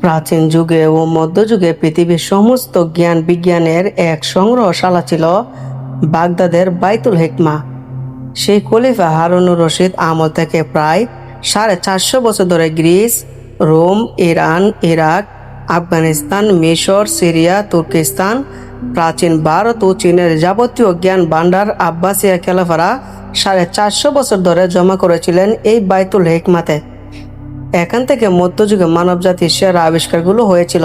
প্রাচীন যুগে ও মধ্যযুগে পৃথিবীর সমস্ত জ্ঞান বিজ্ঞানের এক সংগ্রহশালা ছিল বাগদাদের বাইতুল হেকমা। সেই খলিফা হারুনুর রশিদ আমল থেকে প্রায় সাড়ে চারশো বছর ধরে Greece, Rome, Iran, Iraq, Afghanistan, মিশর, সিরিয়া, তুর্কিস্তান, প্রাচীন ভারত ও চীনের যাবতীয় জ্ঞান ভাণ্ডার আব্বাসিয়া খেলাফারা সাড়ে চারশো বছর ধরে জমা করেছিলেন এই বাইতুল হিকমাতে। এখান থেকে মধ্যযুগে মানবজাতির সেরা আবিষ্কারগুলো হয়েছিল।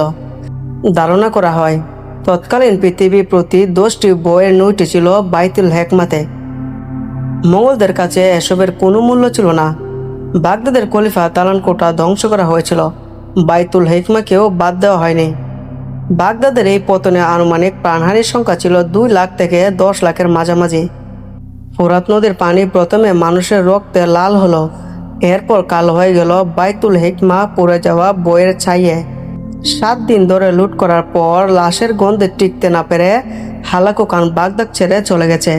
ধারণা করা হয়, তৎকালীন পৃথিবী প্রতি দশটি বইয়ের নইটি ছিল বাইতুল হেকমাতে। মঙ্গলদের কাছে এসবের কোনো মূল্য ছিল না। বাগদাদের খলিফা তালানকোটা ধ্বংস করা হয়েছিল। বাইতুল হেকমাকেও বাদ দেওয়া হয়নি। বাগদাদের এই পতনে আনুমানিক প্রাণহানির সংখ্যা ছিল দুই লাখ থেকে দশ লাখের মাঝামাঝি। ফোরাত নদীর পানি প্রথমে মানুষের রক্তে লাল হলো। এরপর কালো হয়ে গেল বাইতুল হিকমা পড়ে যাওয়া বইয়ের ছাইয়ে। সাত দিন ধরে লুট করার পর লাশের গন্ধে টিকতে না পেরে হালাকু খান বাগদাদ ছেড়ে চলে গেছে।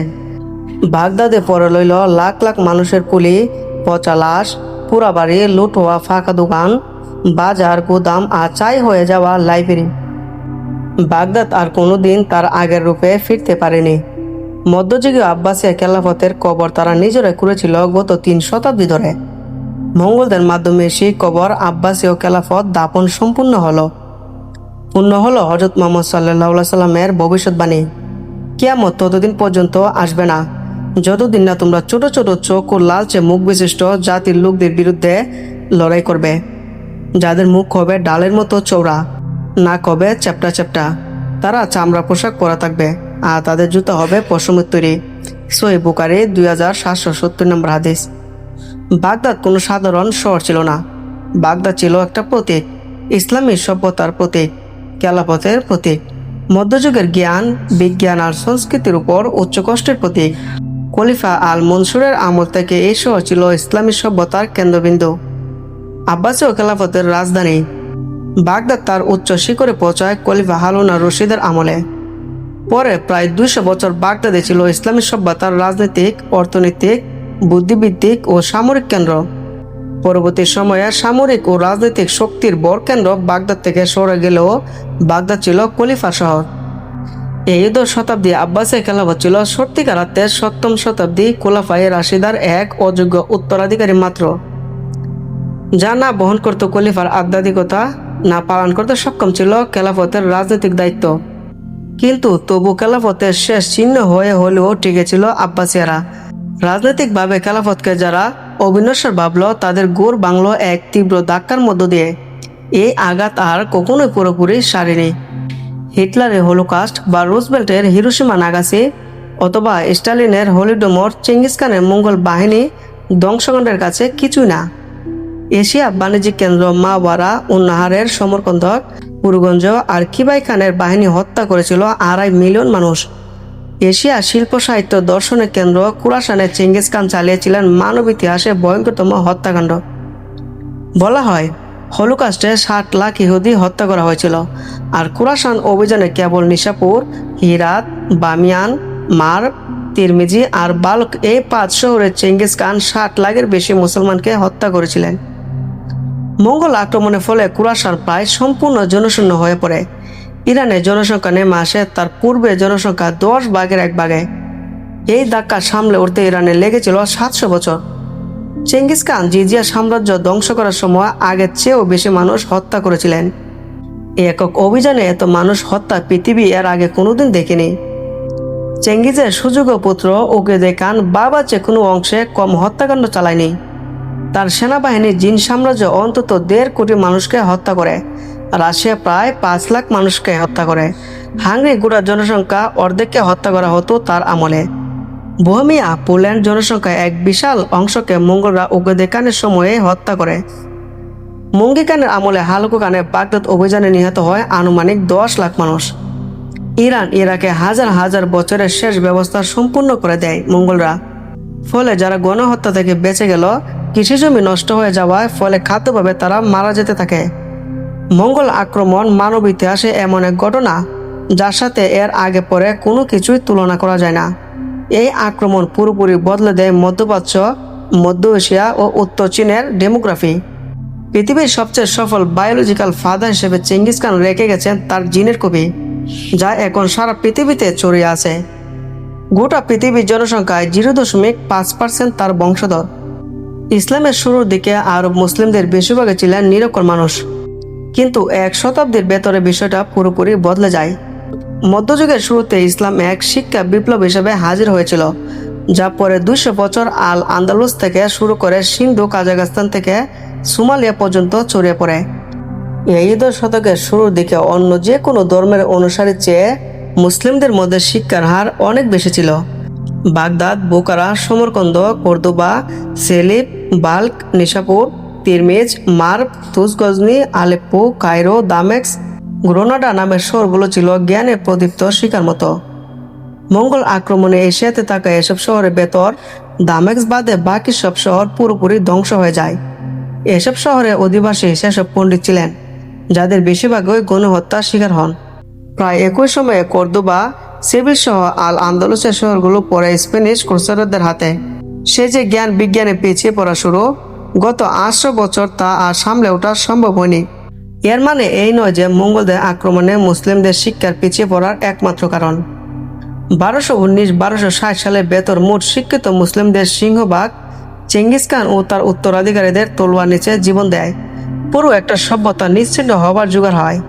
বাগদাদে পরে লইল লাখ লাখ মানুষের কুলি, পচা লাশ, পুরা বাড়ি, লুট হওয়া ফাঁকা দোকান, বাজার, গুদাম আর চাই হয়ে যাওয়া লাইব্রেরি। বাগদাদ আর কোনোদিন তার আগের রূপে ফিরতে পারেনি। মধ্যযুগীয় আব্বাসিয়া খেলাফতের কবর তারা নিজেরাই করেছিল গত তিন শতাব্দী ধরে। মঙ্গলদের মাধ্যমে সেই কবর আব্বাসীয় খেলাফত দাপন সম্পূর্ণ হলো। পূর্ণ হলো হজরত মোহাম্মদ সাল্লাহ সাল্লামের ভবিষ্যৎবাণী। কিয়ামত ততদিন পর্যন্ত আসবে না। যতদিন না তোমরা ছোট ছোট চোখ ও লালচে মুখ বিশিষ্ট জাতির লোকদের বিরুদ্ধে লড়াই করবে, যাদের মুখ হবে ডালের মতো চৌড়া নাক হবে চ্যাপটা চ্যাপটা। তারা চামড়া পোশাক পরা থাকবে, আর তাদের জুতো হবে পশমের তৈরি। সহি বুকারি দুই হাজার সাতশো সত্তর নম্বর হাদিস। বাগদাদ কোনো সাধারণ শহর ছিল না। বাগদাদ ছিল একটা প্রতীক ইসলামী সভ্যতার প্রতীক খেলাপথের প্রতীক মধ্যযুগের জ্ঞান, বিজ্ঞান আর সংস্কৃতির উপর উচ্চ কষ্টের প্রতীক খলিফা আল মনসুরের আমল থেকে এই শহর ছিল ইসলামী সভ্যতার কেন্দ্রবিন্দু। আব্বাসীয় খেলাফতের রাজধানী। বাগদাদ তার উচ্চ শিখরে পৌঁছায় খলিফা হারুন আর রশিদের আমলে। পরে প্রায় দুইশো বছর বাগদাদে ছিল ইসলামী সভ্যতার রাজনৈতিক, অর্থনৈতিক বুদ্ধিভিত্তিক ও সামরিক কেন্দ্র। পরবর্তী সময়ে সামরিক ও রাজনৈতিক শক্তির বড় কেন্দ্র বাগদাদ থেকে সরে গেলেও বাগদাদ ছিল খলিফা শহর। এই দশ শতাব্দী আব্বাসের খেলাফত ছিল সত্যিকার অর্থে সপ্তম শতাব্দী খোলাফাই রাশিদার এক অযোগ্য উত্তরাধিকারী মাত্র। যা না বহন করত খলিফার আধ্যাত্মিকতা, না পালন করতে সক্ষম ছিল খেলাফতের রাজনৈতিক দায়িত্ব। কিন্তু তবু খেলাফতের শেষ চিহ্ন হয়ে হলেও টিকে ছিল আব্বাসিয়ারা। রাজনৈতিকভাবে খেলাফতকে যারা অবিনশ্বর ভাবল, তাদের গোড় বাংলো এক তীব্র ধাক্কার মধ্য দিয়ে। এই আঘাত আর কখনোই পুরোপুরি সারেনি। হিটলারের হোলোকাস্ট বা রুজবেল্টের হিরোসীমা নাগাসি অথবা স্টালিনের হলিডোমর চেঙ্গিস খানের মঙ্গল বাহিনী ধ্বংসকাণ্ডের কাছে কিছুই না। এশিয়া বাণিজ্যিক কেন্দ্র মাওয়ারা উন্নাহারের সমরকন্ধক পুরগঞ্জ আর কিবাই খানের বাহিনী হত্যা করেছিল আড়াই মিলিয়ন মানুষ। এশিয়া শিল্প সাহিত্য দর্শনের কেন্দ্র কুরাসানে চেঙ্গিস খান চালিয়েছিলেন মানব ইতিহাসে ভয়ঙ্করতম হত্যাকাণ্ড। বলা হয়, হলুকাস্টে ষাট লাখ ইহুদি হত্যা করা হয়েছিল, আর কুরাসান অভিযানে কেবল নিশাপুর, হিরাত, বামিয়ান, মার, তিরমিজি আর বালক এই পাঁচ শহরে চেঙ্গিস খান ষাট লাখের বেশি মুসলমানকে হত্যা করেছিলেন। মঙ্গল আক্রমণের ফলে কুরাসান প্রায় সম্পূর্ণ জনশূন্য হয়ে পড়ে। ইরানের জনসংখ্যা নেমে আসে, তার পূর্বে জনসংখ্যা দশ ভাগের এক ভাগে। এই ধাক্কা সামলে উঠতে ইরানে লেগেছিল সাতশো বছর। চেঙ্গিস খান জিজিয়া সাম্রাজ্য ধ্বংস করার সময় আগের চেয়েও বেশি মানুষ হত্যা করেছিলেন। একক অভিযানে এত মানুষ হত্যা পৃথিবী এর আগে কোনোদিন দেখেনি। চেঙ্গিজের সুযোগ্য পুত্র ওগেদে খান বাবা যে কোনো অংশে কম হত্যাকাণ্ড চালায়নি। তার সেনাবাহিনী জিন সাম্রাজ্য অন্তত দেড় কোটি মানুষকে হত্যা করে। রাশিয়া প্রায় পাঁচ লাখ মানুষকে হত্যা করে। হাঙ্গরি গোড়ার জনসংখ্যা অর্ধেককে হত্যা করা হতো তার আমলে। বোহেমিয়া, পোল্যান্ড জনসংখ্যা এক বিশাল অংশকে মঙ্গলরা উগ্রদেকানের সময়ে হত্যা করে। মঙ্গিকানের আমলে হালকু খানে বাগদাদ অভিযানে নিহত হয় আনুমানিক দশ লাখ মানুষ। ইরান ইরাকে হাজার হাজার বছরের শেষ ব্যবস্থা সম্পূর্ণ করে দেয় মঙ্গলরা। ফলে যারা গণহত্যা থেকে বেঁচে গেল, কৃষি জমি নষ্ট হয়ে যাওয়ায় ফলে খাদ্যভাবে তারা মারা যেতে থাকে। মঙ্গল আক্রমণ মানব ইতিহাসে এমন এক ঘটনা, যার সাথে এর আগে পরে কোনো কিছুই তুলনা করা যায় না। এই আক্রমণ পুরোপুরি বদলে দেয় মধ্যপ্রাচ্য, মধ্য এশিয়া ও উত্তর চীনের ডেমোগ্রাফি। পৃথিবীর সবচেয়ে সফল বায়োলজিক্যাল ফাদার হিসেবে চেঙ্গিস খান রেখে গেছেন তার জিনের কপি, যা এখন সারা পৃথিবীতে ছড়িয়ে আছে। গোটা পৃথিবীর জনসংখ্যায় জিরো দশমিক পাঁচ পার্সেন্ট তার বংশধর। ইসলামের শুরুর দিকে আরব মুসলিমদের বেশিরভাগই ছিলেন নিরক্ষর মানুষ। কিন্তু এক শতাব্দীর ভেতরে বিষয়টা পুরোপুরি বদলে যায়। মধ্যযুগের শুরুতে ইসলাম এক শিক্ষা বিপ্লব হিসেবে হাজির হয়েছিল, যা পরে দুইশো বছর আল আন্দালুস থেকে শুরু করে সিন্ধু, কাজাখস্তান থেকে সুমালিয়া পর্যন্ত ছড়িয়ে পড়ে। এই দশ শতকের শুরুর দিকে অন্য যে কোনো ধর্মের অনুসারীর চেয়ে মুসলিমদের মধ্যে শিক্ষার হার অনেক বেশি ছিল। বাগদাদ, বোকারা, সমরকন্দ, কর্দোবা সেলিপ Balkh, Nishapur তিরমিজ Merv তুসগজনি Aleppo, Cairo, Damascus, Granada নামের শহরগুলো ছিল জ্ঞানের প্রদীপ্ত শিকার মতো। মঙ্গল আক্রমণে এশিয়াতে থাকা এসব শহরের বেতর দামেক্স বাদে বাকি সব শহর পুরোপুরি ধ্বংস হয়ে যায়। এসব শহরে অধিবাসী সেসব পণ্ডিত ছিলেন, যাদের বেশিরভাগই গণহত্যার শিকার হন। প্রায় একই সময়ে কর্দোবা সিভিল সহ আল আন্দোলসের শহরগুলো পরে স্প্যানিশ ক্রুসাডারদের হাতে। সে যে জ্ঞান বিজ্ঞানে পিছিয়ে পড়া শুরু গত আটশো বছর তা আর সামলে ওঠা সম্ভব হয়নি। এর মানে এই নয় যে মঙ্গলদের আক্রমণে মুসলিমদের শিক্ষার পিছিয়ে পড়ার একমাত্র কারণ। বারোশো উনিশ, বারোশো ষাট সালে বেতর মোট শিক্ষিত মুসলিমদের সিংহভাগ চেঙ্গিস খান ও তার উত্তরাধিকারীদের তলোয়ার নিচে জীবন দেয়। পুরো একটা সভ্যতা নিশ্চিন্ন হবার জোগাড় হয়।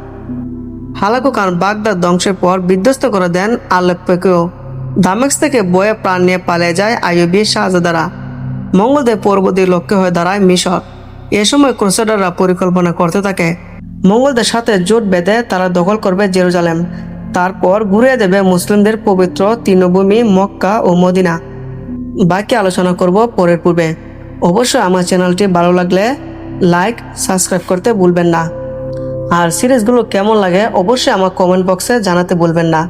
হালাকু খান বাগদাদ ধ্বংসের পর বিধ্বস্ত করে দেন আলেপ্পোকেও। দামেক্স থেকে বয়ে প্রাণ নিয়ে পালিয়ে যায় আইয়ুবী শাহজাদারা। মঙ্গলদের পরবর্তী লক্ষ্য হয়ে দাঁড়ায় মিশর। এ সময় ক্রুসেডাররা পরিকল্পনা করতে থাকে। মঙ্গলদের সাথে জোট বেঁধে তারা দখল করবে জেরুজালেম। তারপর ঘুরে দেবে মুসলিমদের পবিত্র তৃণভূমি মক্কা ও মদিনা। বাকি আলোচনা করব পরের পূর্বে। অবশ্যই আমার চ্যানেলটি ভালো লাগলে লাইক, সাবস্ক্রাইব করতে ভুলবেন না। আর সিরিজগুলো কেমন লাগে অবশ্যই আমার কমেন্ট বক্সে জানাতে ভুলবেন না।